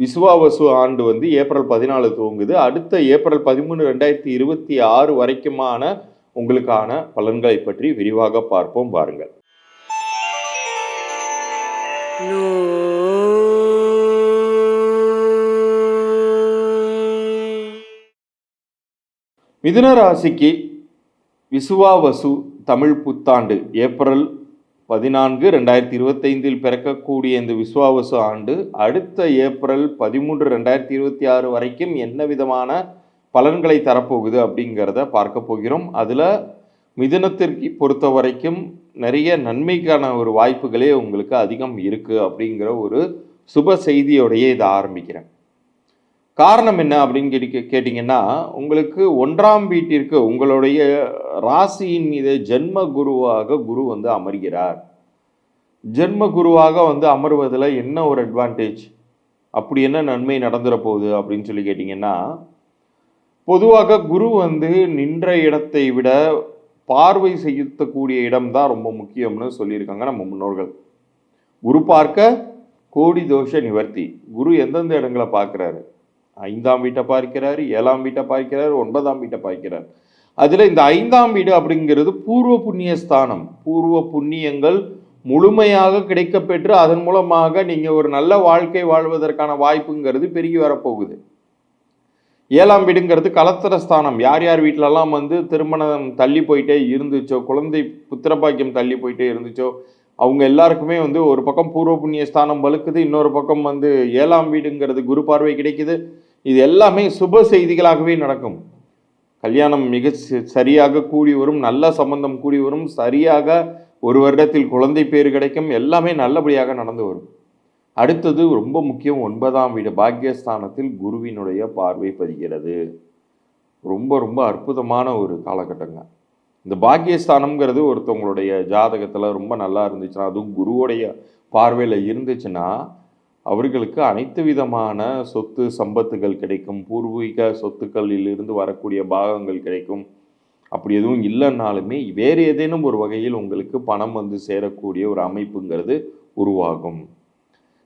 விசுவாவசு ஆண்டு வந்து ஏப்ரல் பதினாலு துவங்குது. அடுத்த ஏப்ரல் பதிமூணு ரெண்டாயிரத்தி இருபத்தி ஆறு வரைக்குமான உங்களுக்கான பலன்களை பற்றி விரிவாக பார்ப்போம். வாருங்கள். மிதுன ராசிக்கு விசுவாவசு தமிழ் புத்தாண்டு ஏப்ரல் பதினான்கு ரெண்டாயிரத்தி இருபத்தைந்தில் பிறக்கக்கூடிய இந்த விஸ்வாவச ஆண்டு அடுத்த ஏப்ரல் பதிமூன்று ரெண்டாயிரத்தி இருபத்தி ஆறு வரைக்கும் என்ன விதமான பலன்களை தரப்போகுது அப்படிங்கிறத பார்க்க போகிறோம். அதில் மிதுனத்திற்கு பொறுத்த வரைக்கும் நிறைய நன்மைக்கான ஒரு வாய்ப்புகளே உங்களுக்கு அதிகம் இருக்குது அப்படிங்கிற ஒரு சுப செய்தியோடையே இதை ஆரம்பிக்கிறேன். காரணம் என்ன அப்படின்னு கேட்டு கேட்டிங்கன்னா உங்களுக்கு ஒன்றாம் வீட்டிற்கு உங்களுடைய ராசியின் மீது ஜென்ம குருவாக குரு வந்து அமர்கிறார். ஜென்ம குருவாக வந்து அமர்வதில் என்ன ஒரு அட்வான்டேஜ் அப்படி என்ன நன்மை நடந்துட போகுது அப்படின்னு சொல்லி கேட்டிங்கன்னா பொதுவாக குரு வந்து நின்ற இடத்தை விட பார்வை செய்யக்கூடிய இடம்தான் ரொம்ப முக்கியம்னு சொல்லியிருக்காங்க நம்ம முன்னோர்கள். குரு பார்க்க கோடி தோஷ நிவர்த்தி. குரு எந்தெந்த இடங்களை பார்க்குறாரு? ஐந்தாம் வீட்டை பார்க்கிறாரு ஏழாம் வீட்டை பார்க்கிறார் ஒன்பதாம் வீட்டை பார்க்கிறார். அதில் இந்த ஐந்தாம் வீடு அப்படிங்கிறது பூர்வ புண்ணிய ஸ்தானம். பூர்வ புண்ணியங்கள் முழுமையாக கிடைக்கப்பெற்று அதன் மூலமாக நீங்கள் ஒரு நல்ல வாழ்க்கை வாழ்வதற்கான வாய்ப்புங்கிறது பெருகி வரப்போகுது. ஏழாம் வீடுங்கிறது கலத்திர ஸ்தானம். யார் யார் வீட்டிலலாம் வந்து திருமணம் தள்ளி போயிட்டே இருந்துச்சோ குழந்தை புத்திரபாக்கியம் தள்ளி போயிட்டே இருந்துச்சோ அவங்க எல்லாருக்குமே வந்து ஒரு பக்கம் பூர்வ புண்ணிய ஸ்தானம் வலுக்குது இன்னொரு பக்கம் வந்து ஏழாம் வீடுங்கிறது குரு பார்வை கிடைக்குது. இது எல்லாமே சுப செய்திகளாகவே நடக்கும். கல்யாணம் மிக சரியாக கூடி வரும் நல்ல சம்பந்தம் கூடி வரும் சரியாக ஒரு வருடத்தில் குழந்தை பேர் கிடைக்கும் எல்லாமே நல்லபடியாக நடந்து வரும். அடுத்தது ரொம்ப முக்கியம் ஒன்பதாம் வீடு பாக்கியஸ்தானத்தில் குருவினுடைய பார்வை பதிகிறது. ரொம்ப ரொம்ப அற்புதமான ஒரு காலகட்டங்க. இந்த பாக்கியஸ்தானம்ங்கிறது ஒருத்தவங்களுடைய ஜாதகத்தில் ரொம்ப நல்லா இருந்துச்சுன்னா அதுவும் குருவுடைய பார்வையில் இருந்துச்சுன்னா அவர்களுக்கு அனைத்து விதமான சொத்து சம்பத்துகள் கிடைக்கும். பூர்வீக சொத்துக்களில் இருந்து வரக்கூடிய பாகங்கள் கிடைக்கும். அப்படி எதுவும் இல்லைன்னாலுமே வேறு ஏதேனும் ஒரு வகையில் உங்களுக்கு பணம் வந்து சேரக்கூடிய ஒரு அமைப்புங்கிறது உருவாகும்.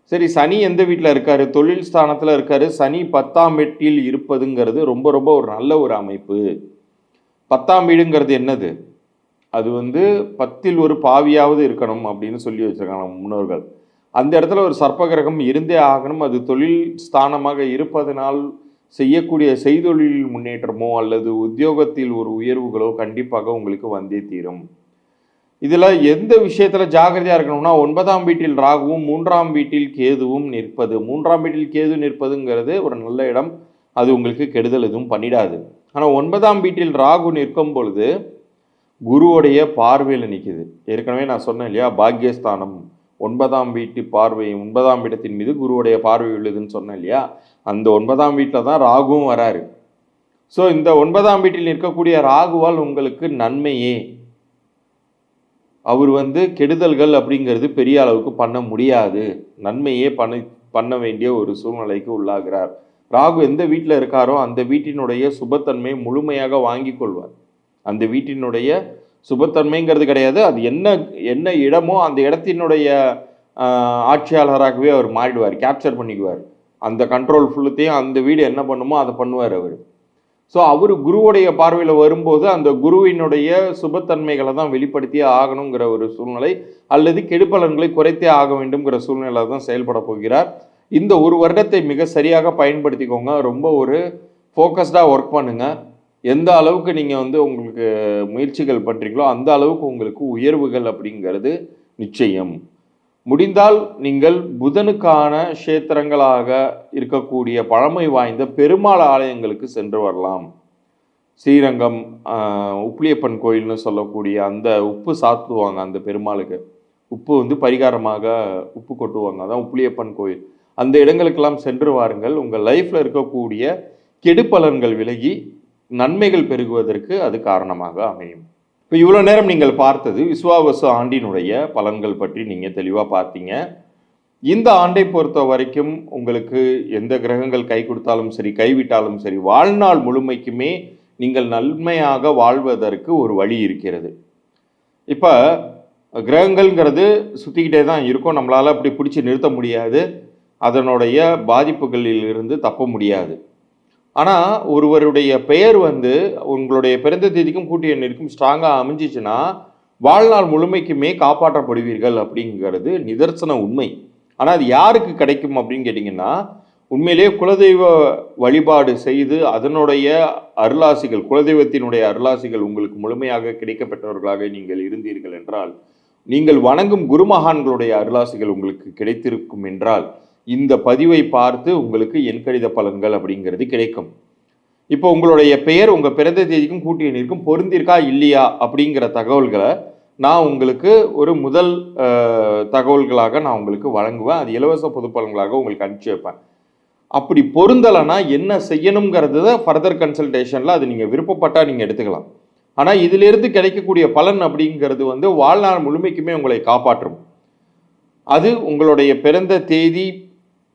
சரி சனி எந்த வீட்டில் இருக்கார்? தொழில் ஸ்தானத்தில் இருக்கார். சனி பத்தாம் வீட்டில் இருப்பதுங்கிறது ரொம்ப ரொம்ப ஒரு நல்ல ஒரு அமைப்பு. பத்தாம் வீடுங்கிறது என்னது? அது வந்து பத்தில் ஒரு பாவியாவது இருக்கணும் அப்படின்னு சொல்லி வச்சிருக்காங்க முன்னோர்கள். அந்த இடத்துல ஒரு சர்ப்பகிரகம் இருந்தே ஆகணும். அது தொழில் ஸ்தானமாக இருப்பதனால் செய்யக்கூடிய செய்தொழில் முன்னேற்றமோ அல்லது உத்தியோகத்தில் ஒரு உயர்வுகளோ கண்டிப்பாக உங்களுக்கு வந்தே தீரும். இதில் எந்த விஷயத்தில் ஜாகிரதையாக இருக்கணும்னா ஒன்பதாம் வீட்டில் ராகுவும் மூன்றாம் வீட்டில் கேதுவும் நிற்பது. மூன்றாம் வீட்டில் கேது நிற்பதுங்கிறது ஒரு நல்ல இடம். அது உங்களுக்கு கெடுதல் எதுவும் பண்ணிடாது. ஆனால் ஒன்பதாம் வீட்டில் ராகு நிற்கும் பொழுது குருவுடைய பார்வையில் நிற்கிது ஏற்கனவே நான் சொன்னேன் இல்லையா? பாக்யஸ்தானம். ஒன்பதாம் வீட்டு பார்வை ஒன்பதாம் இடத்தின் மீது குருவுடைய பார்வை உள்ளதுன்னு சொன்னேன் இல்லையா? அந்த ஒன்பதாம் வீட்டில் தான் ராகுவும் வராரு. ஸோ இந்த ஒன்பதாம் வீட்டில் நிற்கக்கூடிய ராகுவால் உங்களுக்கு நன்மையே. அவர் வந்து கெடுதல்கள் அப்படிங்கிறது பெரிய அளவுக்கு பண்ண முடியாது. நன்மையே பண்ண பண்ண வேண்டிய ஒரு சூழ்நிலைக்கு உள்ளாகிறார். ராகு எந்த வீட்டில் இருக்காரோ அந்த வீட்டினுடைய சுபத்தன்மையை முழுமையாக வாங்கி கொள்வார். அந்த வீட்டினுடைய சுபத்தன்மைங்கிறது கிடையாது. அது என்ன என்ன இடமோ அந்த இடத்தினுடைய ஆட்சியாளராகவே அவர் மாறிடுவார் கேப்சர் பண்ணிக்குவார். அந்த கண்ட்ரோல் ஃபுல்லுத்தையும் அந்த வீடு என்ன பண்ணுமோ அதை பண்ணுவார் அவர். ஸோ அவர் குருவுடைய பார்வையில் வரும்போது அந்த குருவினுடைய சுபத்தன்மைகளை தான் வெளிப்படுத்தியே ஆகணுங்கிற ஒரு சூழ்நிலை அல்லது கெடுப்பலன்களை குறைத்தே ஆக வேண்டும்ங்கிற சூழ்நிலை தான் செயல்பட போகிறார். இந்த ஒரு வருடத்தை மிக சரியாக பயன்படுத்திக்கோங்க. ரொம்ப ஒரு ஃபோக்கஸ்டாக ஒர்க் பண்ணுங்கள் எந்த அளவுக்கு நீங்கள் வந்து உங்களுக்கு முயற்சிகள் பண்ணுறீங்களோ அந்த அளவுக்கு உங்களுக்கு உயர்வுகள் அப்படிங்கிறது நிச்சயம். முடிந்தால் நீங்கள் புதனுக்கான க்ஷேத்திரங்களாக இருக்கக்கூடிய பழமை வாய்ந்த பெருமாள் ஆலயங்களுக்கு சென்று வரலாம். ஸ்ரீரங்கம் உப்புளியப்பன் உப்பிலியப்பன் கோயில்னு சொல்லக்கூடிய அந்த உப்பு சாத்துவாங்க அந்த பெருமாளுக்கு. உப்பு வந்து பரிகாரமாக உப்பு கொட்டுவாங்க. அதான் உப்பிலியப்பன் கோயில். அந்த இடங்களுக்கெல்லாம் சென்று வாருங்கள். உங்கள் லைஃப்பில் இருக்கக்கூடிய கெடுப்பலன்கள் விலகி நன்மைகள் பெருகுவதற்கு அது காரணமாக அமையும். இப்போ இவ்வளோ நேரம் நீங்கள் பார்த்தது விஸ்வாவசு ஆண்டினுடைய பலன்கள் பற்றி நீங்கள் தெளிவாக பார்த்தீங்க. இந்த ஆண்டை பொறுத்த வரைக்கும் உங்களுக்கு எந்த கிரகங்கள் கை கொடுத்தாலும் சரி கைவிட்டாலும் சரி வாழ்நாள் முழுமைக்குமே நீங்கள் நன்மையாக வாழ்வதற்கு ஒரு வழி இருக்கிறது. இப்போ கிரகங்கள்ங்கிறது சுற்றிக்கிட்டே தான் இருக்கும். நம்மளால் அப்படி பிடிச்சி நிறுத்த முடியாது. அதனுடைய பாதிப்புகளில் இருந்து தப்ப முடியாது. ஆனால் ஒருவருடைய பெயர் வந்து உங்களுடைய பிறந்த தேதிக்கும் கூட்டி எண்ணிற்கும் ஸ்ட்ராங்காக அமைஞ்சிச்சுன்னா வாழ்நாள் முழுமைக்குமே காப்பாற்றப்படுவீர்கள் அப்படிங்கிறது நிதர்சன உண்மை. ஆனால் அது யாருக்கு கிடைக்கும் அப்படின்னு கேட்டிங்கன்னா உண்மையிலேயே குலதெய்வ வழிபாடு செய்து அதனுடைய அருளாசிகள் குலதெய்வத்தினுடைய அருளாசிகள் உங்களுக்கு முழுமையாக கிடைக்கப்பெற்றவர்களாக நீங்கள் இருந்தீர்கள் என்றால் நீங்கள் வணங்கும் குருமகான்களுடைய அருளாசிகள் உங்களுக்கு கிடைத்திருக்கும் என்றால் இந்த பதிவை பார்த்து உங்களுக்கு எண்கணித பலன்கள் அப்படிங்கிறது கிடைக்கும். இப்போ உங்களுடைய பெயர் உங்கள் பிறந்த தேதிக்கும் கூட்டு எண்ணிற்கும் பொருந்திருக்கா இல்லையா அப்படிங்கிற தகவல்களை நான் உங்களுக்கு ஒரு முதல் தகவல்களாக நான் உங்களுக்கு வழங்குவேன். அது இலவச பொது பலன்களாக உங்களுக்கு அனுப்பிச்சி வைப்பேன். அப்படி பொருந்தலைன்னா என்ன செய்யணுங்கிறது தான் ஃபர்தர் கன்சல்டேஷனில் அது நீங்கள் விருப்பப்பட்டால் நீங்கள் எடுத்துக்கலாம். ஆனால் இதிலிருந்து கிடைக்கக்கூடிய பலன் அப்படிங்கிறது வந்து வாழ்நாள் முழுமைக்குமே உங்களை காப்பாற்றும். அது உங்களுடைய பிறந்த தேதி